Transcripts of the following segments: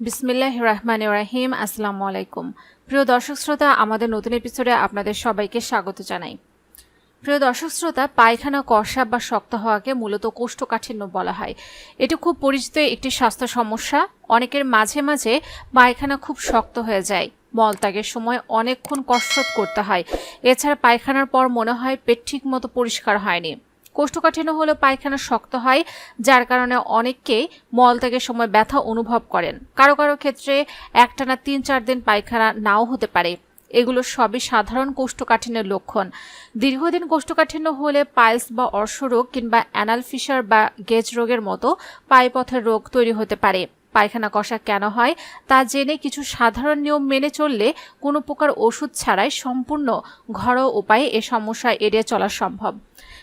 বিসমিল্লাহ রহমান রাহিম আসসালামু আলাইকুম। প্রিয় দর্শক শ্রোতা, আমাদের নতুন এপিসোডে আপনাদের সবাইকে স্বাগত জানাই। প্রিয় দর্শক শ্রোতা, পায়খানা কষা বা শক্ত হওয়াকে মূলত কোষ্ঠকাঠিন্য বলা হয়। এটি খুব পরিচিত একটি স্বাস্থ্য সমস্যা। অনেকের মাঝে মাঝে পায়খানা খুব শক্ত হয়ে যায়। মলত্যাগের সময় অনেকক্ষণ কসরত করতে হয়। এছাড়া পায়খানার পর মনে হয় পেট ঠিক মতো পরিষ্কার হয়নি। কোষ্ঠকাঠিন্য হলে পায়খানা শক্ত হয়, যার কারণে অনেককেই মলত্যাগের সময় ব্যথা অনুভব করেন। কারও কারও ক্ষেত্রে একটানা তিন চার দিন পায়খানা নাও হতে পারে। এগুলো সবই সাধারণ কোষ্ঠকাঠিন্যের লক্ষণ। দীর্ঘদিন কোষ্ঠকাঠিন্য হলে পাইলস বা অর্শরোগ কিংবা অ্যানাল ফিশার বা গেজ রোগের মতো পায়পথের রোগ তৈরি হতে পারে। পায়খানা কষা কেন হয়, তা জেনে কিছু সাধারণ নিয়ম মেনে চললে কোনো প্রকার ওষুধ ছাড়াই সম্পূর্ণ ঘরোয়া উপায়ে এ সমস্যা এড়িয়ে চলা সম্ভব।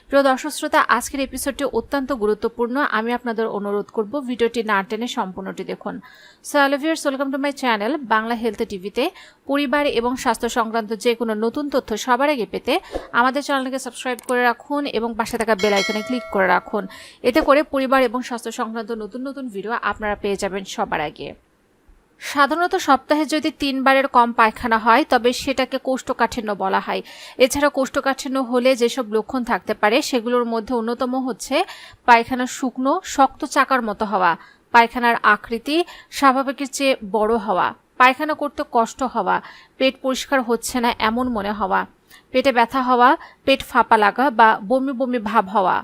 প্রিয় দর্শক শ্রোতা, আজকের এপিসোডটি অত্যন্ত গুরুত্বপূর্ণ। আমি আপনাদের অনুরোধ করব ভিডিওটি না টেনে সম্পূর্ণটি দেখুন। So all viewers welcome to my channel Bangla health টিভিতে পরিবার এবং স্বাস্থ্য সংক্রান্ত যে কোনো নতুন তথ্য সবার আগে পেতে আমাদের চ্যানেলকে সাবস্ক্রাইব করে রাখুন এবং পাশে থাকা বেল আইকনে ক্লিক করে রাখুন। এতে করে পরিবার এবং স্বাস্থ্য সংক্রান্ত নতুন নতুন ভিডিও আপনারা পেয়ে যাবেন সবার আগে। সাধারণত সপ্তাহে যদি তিনবারের কম পায়খানা হয়, তবে সেটাকে কোষ্ঠকাঠিন্য বলা হয়। এছাড়া কোষ্ঠকাঠিন্য হলে যেসব লক্ষণ থাকতে পারে, সেগুলোর মধ্যে অন্যতম হচ্ছে পায়খানা শুকনো, শক্ত চাকার মতো হওয়া, পায়খানার আকৃতি স্বাভাবিকের চেয়ে বড় হওয়া, পায়খানা করতে কষ্ট হওয়া, পেট পরিষ্কার হচ্ছে না এমন মনে হওয়া, পেটে ব্যথা হওয়া, পেট ফাঁপা লাগা বা বমি বমি ভাব হওয়া।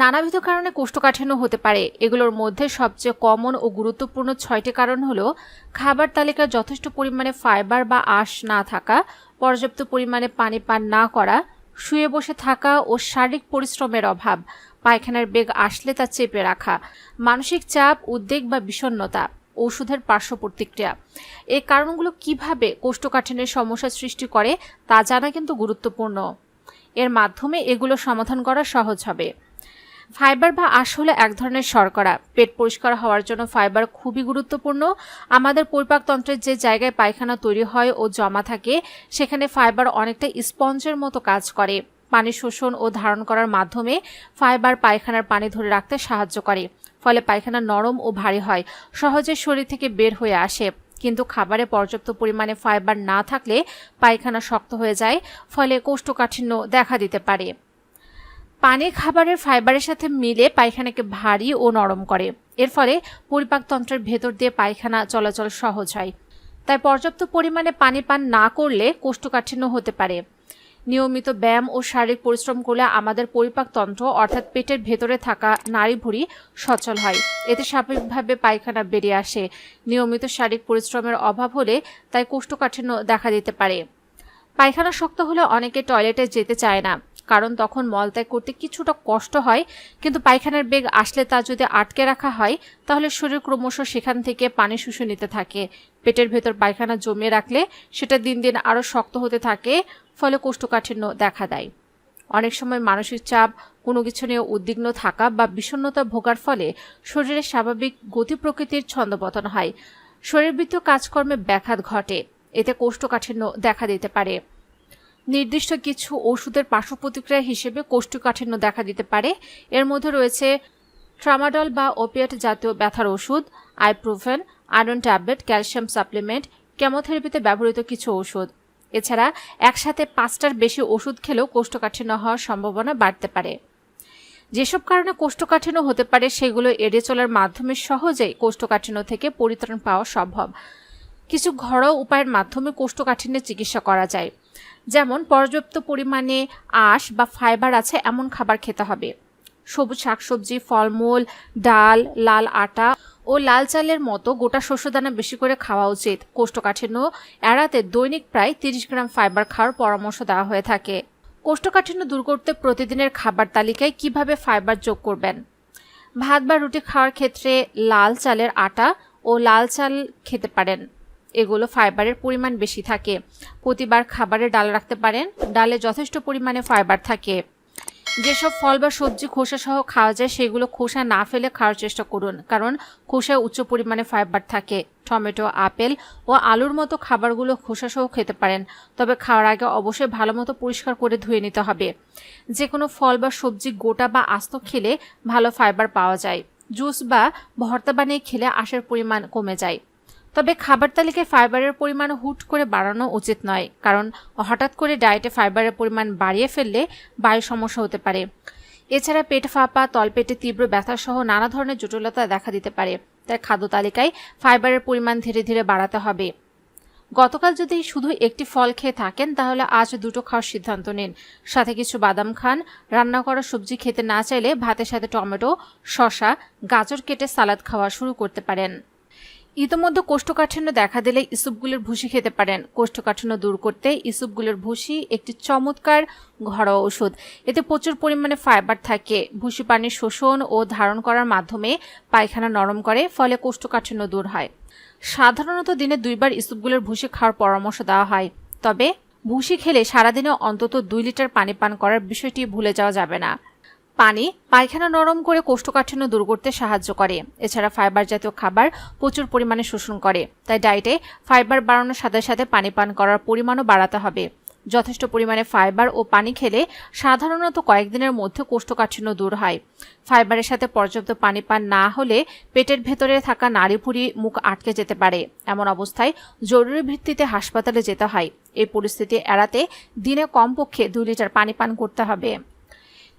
নানাবিধ কারণে কোষ্ঠকাঠিন্য হতে পারে। এগুলোর মধ্যে সবচেয়ে কমন ও গুরুত্বপূর্ণ ছয়টি কারণ হলো খাবার তালিকায় যথেষ্ট পরিমাণে ফাইবার বা আঁশ না থাকা, পর্যাপ্ত পরিমাণে পানি পান না করা, শুয়ে বসে থাকা ও শারীরিক পরিশ্রমের অভাব, পায়খানার বেগ আসলে তা চেপে রাখা, মানসিক চাপ, উদ্বেগ বা বিষণ্ণতা ওষুধের পার্শ্ব প্রতিক্রিয়া। এই কারণগুলো কীভাবে কোষ্ঠকাঠিন্যের সমস্যা সৃষ্টি করে তা জানা কিন্তু গুরুত্বপূর্ণ। এর মাধ্যমে এগুলো সমাধান করা সহজ হবে। ফাইবার বা আঁশ হলো এক ধরনের শর্করা। পেট পরিষ্কার হওয়ার জন্য ফাইবার খুবই গুরুত্বপূর্ণ। আমাদের পরিপাকতন্ত্রের যে জায়গায় পায়খানা তৈরি হয় ও জমা থাকে, সেখানে ফাইবার অনেকটা স্পঞ্জের মতো কাজ করে। পানি শোষণ ও ধারণ করার মাধ্যমে ফাইবার পায়খানার পানি ধরে রাখতে সাহায্য করে, ফলে পায়খানা নরম ও ভারী হয়, সহজে শরীর থেকে বের হয়ে আসে। কিন্তু খাবারে পর্যাপ্ত পরিমাণে ফাইবার না থাকলে পায়খানা শক্ত হয়ে যায়, ফলে কোষ্ঠকাঠিন্য দেখা দিতে পারে। পানি খাবারের ফাইবারের সাথে মিলে পায়খানাকে ভারী ও নরম করে। এর ফলে পরিপাকতন্ত্রের ভেতর দিয়ে পায়খানা চলাচল সহজ হয়। তাই পর্যাপ্ত পরিমাণে পানি পান না করলে কোষ্ঠকাঠিন্য হতে পারে। নিয়মিত ব্যায়াম ও শারীরিক পরিশ্রম করলে আমাদের পরিপাকতন্ত্র অর্থাৎ পেটের ভেতরে থাকা নাড়ি ভুঁড়ি সচল হয়। এতে স্বাভাবিকভাবে পায়খানা বেরিয়ে আসে। নিয়মিত শারীরিক পরিশ্রমের অভাব হলে তাই কোষ্ঠকাঠিন্য দেখা দিতে পারে। পায়খানা শক্ত হলে অনেকে টয়লেটে যেতে চায় না। কারণ তখন মলত্যাগ করতে কিছুটা কষ্ট হয়, কিন্তু পায়খানার বেগ আসলে তা যদি আটকে রাখা হয়, তাহলে শরীর ক্রমশ সেখান থেকে পানি শুষে নিতে থাকে। পেটের ভেতর পায়খানা জমিয়ে রাখলে সেটা দিন দিন আরও শক্ত হতে থাকে, ফলে কোষ্ঠকাঠিন্য দেখা দেয়। অনেক সময় মানসিক চাপ, কোনো কিছু নিয়ে উদ্বিগ্ন থাকা বা বিষণ্ণতা ভোগার ফলে শরীরের স্বাভাবিক গতি প্রকৃতির ছন্দপতন হয়। শরীরবৃত্ত কাজকর্মে ব্যাঘাত ঘটে, এতে কোষ্ঠকাঠিন্য দেখা দিতে পারে। নির্দিষ্ট কিছু ওষুধের পার্শ্ব প্রতিক্রিয়া হিসেবে কোষ্ঠকাঠিন্য দেখা দিতে পারে। এর মধ্যে রয়েছে ট্রামাডল বা ওপিয়াট জাতীয় ব্যথার ওষুধ আইপ্রোভেন আয়রন ট্যাবলেট ক্যালসিয়াম সাপ্লিমেন্ট কেমোথেরাপিতে ব্যবহৃত কিছু ওষুধ। এছাড়া একসাথে পাঁচটার বেশি ওষুধ খেলেও কোষ্ঠকাঠিন্য হওয়ার সম্ভাবনা বাড়তে পারে। যেসব কারণে কোষ্ঠকাঠিন্য হতে পারে, সেগুলো এড়িয়ে চলার মাধ্যমে সহজেই কোষ্ঠকাঠিন্য থেকে পরিত্রাণ পাওয়া সম্ভব। কিছু ঘরোয়া উপায়ের মাধ্যমে কোষ্ঠকাঠিন্যের চিকিৎসা করা যায়। যেমন পর্যাপ্ত পরিমাণে আঁশ বা ফাইবার আছে, এমন খাবার খেতে হবে। সবুজ শাকসবজি, ফলমূল, ডাল, লাল আটা ও লাল চালের মতো গোটা শস্যদানা বেশি করে খাওয়া উচিত। কোষ্ঠকাঠিন্য এড়াতে দৈনিক প্রায় তিরিশ গ্রাম ফাইবার খাওয়ার পরামর্শ দেওয়া হয়ে থাকে। কোষ্ঠকাঠিন্য দূর করতে প্রতিদিনের খাবার তালিকায় কীভাবে ফাইবার যোগ করবেন? ভাত বা রুটি খাওয়ার ক্ষেত্রে লাল চালের আটা ও লাল চাল খেতে পারেন। এগুলো ফাইবারের পরিমাণ বেশি থাকে। প্রতিবার খাবারে ডাল রাখতে পারেন, ডালে যথেষ্ট পরিমাণে ফাইবার থাকে। যেসব ফল বা সবজি খোসা সহ খাওয়া যায়, সেগুলো খোসা না ফেলে খাওয়ার চেষ্টা করুন, কারণ খোসায় উচ্চ পরিমাণে ফাইবার থাকে। টমেটো, আপেল ও আলুর মতো খাবারগুলো খোসা সহ খেতে পারেন, তবে খাওয়ার আগে অবশ্যই ভালো মতো পরিষ্কার করে ধুয়ে নিতে হবে। যে কোনো ফল বা সবজি গোটা বা আস্ত খেলে ভালো ফাইবার পাওয়া যায়। জুস বা ভর্তা বানিয়ে খেলে আশের পরিমাণ কমে যায়। তবে খাবার তালিকায় ফাইবারের পরিমাণ হুট করে বাড়ানো উচিত নয়, কারণ হঠাৎ করে ডায়েটে ফাইবারের পরিমাণ বাড়িয়ে ফেললে বায়ু সমস্যা হতে পারে। এছাড়া পেট ফাঁপা, তলপেটে তীব্র ব্যথা সহ নানা ধরনের জটিলতা দেখা দিতে পারে। তাই খাদ্য তালিকায় ফাইবারের পরিমাণ ধীরে ধীরে বাড়াতে হবে। গতকাল যদি শুধু একটি ফল খেয়ে থাকেন, তাহলে আজ দুটো খাওয়ার সিদ্ধান্ত নিন। সাথে কিছু বাদাম খান, রান্না করা সবজি খেতে না চাইলে ভাতের সাথে টমেটো, শসা, গাজর কেটে সালাদ খাওয়া শুরু করতে পারেন। ইতোমধ্যে কোষ্ঠকাঠিন্য দেখা দিলে ইসুপগুলোর ভুসি খেতে পারেন। কোষ্ঠকাঠিন্য দূর করতে ইসুপগুলোর ভুসি একটি চমৎকার ঘরোয়া ওষুধ। এতে প্রচুর পরিমাণে ফাইবার থাকে। ভুসি পানির শোষণ ও ধারণ করার মাধ্যমে পায়খানা নরম করে, ফলে কোষ্ঠকাঠিন্য দূর হয়। সাধারণত দিনে দুইবার ইসুপগুলোর ভুসি খাওয়ার পরামর্শ দেওয়া হয়। তবে ভুসি খেলে সারাদিনে অন্তত দুই লিটার পানি পান করার বিষয়টি ভুলে যাওয়া যাবে না। পানি পায়খানা নরম করে কোষ্ঠকাঠিন্য দূর করতে সাহায্য করে। এছাড়া ফাইবার জাতীয় খাবার প্রচুর পরিমাণে শোষণ করে। তাই ডায়েটে ফাইবার বাড়ানোর সাথে সাথে পানি পান করার পরিমাণও বাড়াতে হবে। যথেষ্ট পরিমাণে ফাইবার ও পানি খেলে সাধারণত কয়েকদিনের মধ্যে কোষ্ঠকাঠিন্য দূর হয়। ফাইবারের সাথে পর্যাপ্ত পানি পান না হলে পেটের ভেতরে থাকা নাড়িভুড়ি মুখ আটকে যেতে পারে। এমন অবস্থায় জরুরি ভিত্তিতে হাসপাতালে যেতে হয়। এই পরিস্থিতি এড়াতে দিনে কমপক্ষে দুই লিটার পানি পান করতে হবে।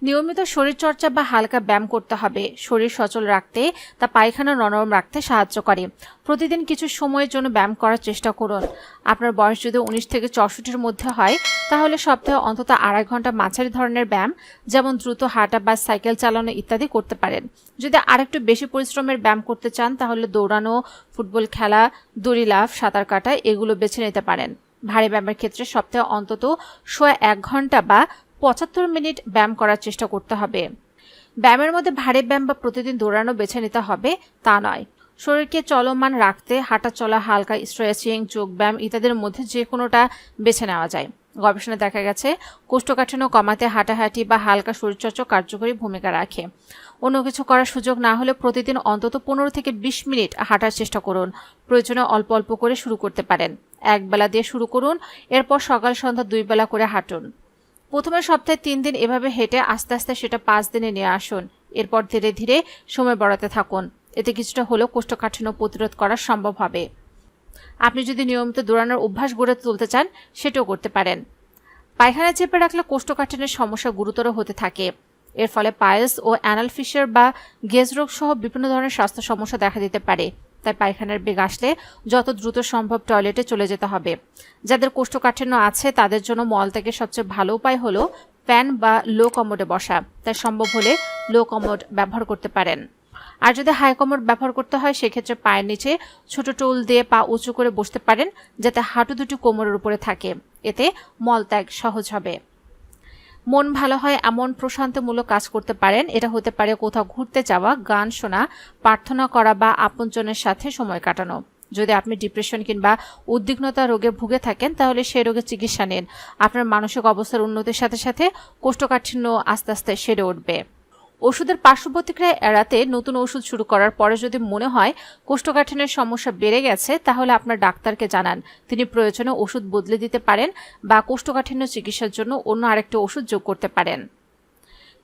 নিয়মিত শরীরচর্চা বা হালকা ব্যায়াম করতে হবে। শরীর সচল রাখতে তা পায়খানা নরম রাখতে সাহায্য করে। প্রতিদিন কিছু সময়ের জন্য ব্যায়াম করার চেষ্টা করুন। আপনার বয়স যদি উনিশ থেকে চৌষট্টির মধ্যে হয়, তাহলে সপ্তাহে অন্তত আড়াই ঘণ্টা মাঝারি ধরনের ব্যায়াম, যেমন দ্রুত হাঁটা বা সাইকেল চালানো ইত্যাদি করতে পারেন। যদি আরেকটু বেশি পরিশ্রমের ব্যায়াম করতে চান, তাহলে দৌড়ানো, ফুটবল খেলা, দড়ি লাফ, সাঁতার কাটা, এগুলো বেছে নিতে পারেন। ভারী ব্যায়ামের ক্ষেত্রে সপ্তাহে অন্তত সোয়া এক ঘণ্টা বা পঁচাত্তর মিনিট ব্যায়াম করার চেষ্টা করতে হবে। ব্যায়ামের মধ্যে ভারী ব্যায়াম বা প্রতিদিন দৌড়ানো বেছে নিতে হবে, তা নয়। শরীরকে চলমান রাখতে, হাঁটা চলা, হালকা স্ট্রেচিং যোগ ব্যায়াম ইত্যাদির মধ্যে যে কোনোটা বেছে নেওয়া যায়। গবেষণায় দেখা গেছে, কোষ্ঠকাঠিন্য কমাতে হাঁটাহাঁটি বা হালকা শরীরচর্চা কার্যকরী ভূমিকা রাখে। অন্য কিছু করার সুযোগ না হলে প্রতিদিন অন্তত পনেরো থেকে বিশ মিনিট হাঁটার চেষ্টা করুন। প্রয়োজনে অল্প অল্প করে শুরু করতে পারেন। এক বেলা দিয়ে শুরু করুন, এরপর সকাল সন্ধ্যা দুই বেলা করে হাঁটুন। প্রথমে সপ্তাহে তিন দিন এভাবে হেঁটে আস্তে আস্তে সেটা পাঁচ দিনে নিয়ে আসুন। এরপর ধীরে ধীরে সময় বাড়াতে থাকুন। এতে কিছুটা হলেও কোষ্ঠকাঠিন্য প্রতিরোধ করা সম্ভব হবে। আপনি যদি নিয়মিত দৌড়ানোর অভ্যাস গড়ে তুলতে চান, সেটাও করতে পারেন। পায়খানা চেপে রাখলে কোষ্ঠকাঠিন্যের সমস্যা গুরুতর হতে থাকে। এর ফলে পায়েস ও অ্যানাল ফিশার বা গেজ রোগ সহ বিভিন্ন ধরনের স্বাস্থ্য সমস্যা দেখা দিতে পারে। তাই পায়খানার বেগ আসলে যত দ্রুত সম্ভব টয়লেটে চলে যেতে হবে। যাদের কোষ্ঠকাঠিন্য আছে, তাদের জন্য মল থেকে সবচেয়ে ভালো উপায় হলো ফ্যান বা লো কমোডে বসা। তাই সম্ভব হলে লো কমোড ব্যবহার করতে পারেন। আর যদি হাই কমোড ব্যবহার করতে হয়, সেক্ষেত্রে পায়ের নিচে ছোট টুল দিয়ে পা উঁচু করে বসতে পারেন, যাতে হাঁটু দুটি কোমরের উপরে থাকে। এতে মলত্যাগ সহজ হবে। মন ভালো হয় এমন প্রশান্তমূলক কাজ করতে পারেন। এটা হতে পারে কোথাও ঘুরতে যাওয়া, গান শোনা, প্রার্থনা করা বা আপনজনের সাথে সময় কাটানো। যদি আপনি ডিপ্রেশন কিংবা উদ্বিগ্নতা রোগে ভুগে থাকেন, তাহলে সেই রোগের চিকিৎসা নিন। আপনার মানসিক অবস্থার উন্নতির সাথে সাথে কোষ্ঠকাঠিন্য আস্তে আস্তে সেরে উঠবে। ওষুধের পার্শ্ব প্রতিক্রিয়া এড়াতে নতুন ওষুধ শুরু করার পরে যদি মনে হয় কোষ্ঠকাঠিন্যের সমস্যা বেড়ে গেছে, তাহলে আপনার ডাক্তারকে জানান। তিনি প্রয়োজনে ওষুধ বদলে দিতে পারেন বা কোষ্ঠকাঠিন্য চিকিৎসার জন্য অন্য আরেকটি ওষুধ যোগ করতে পারেন।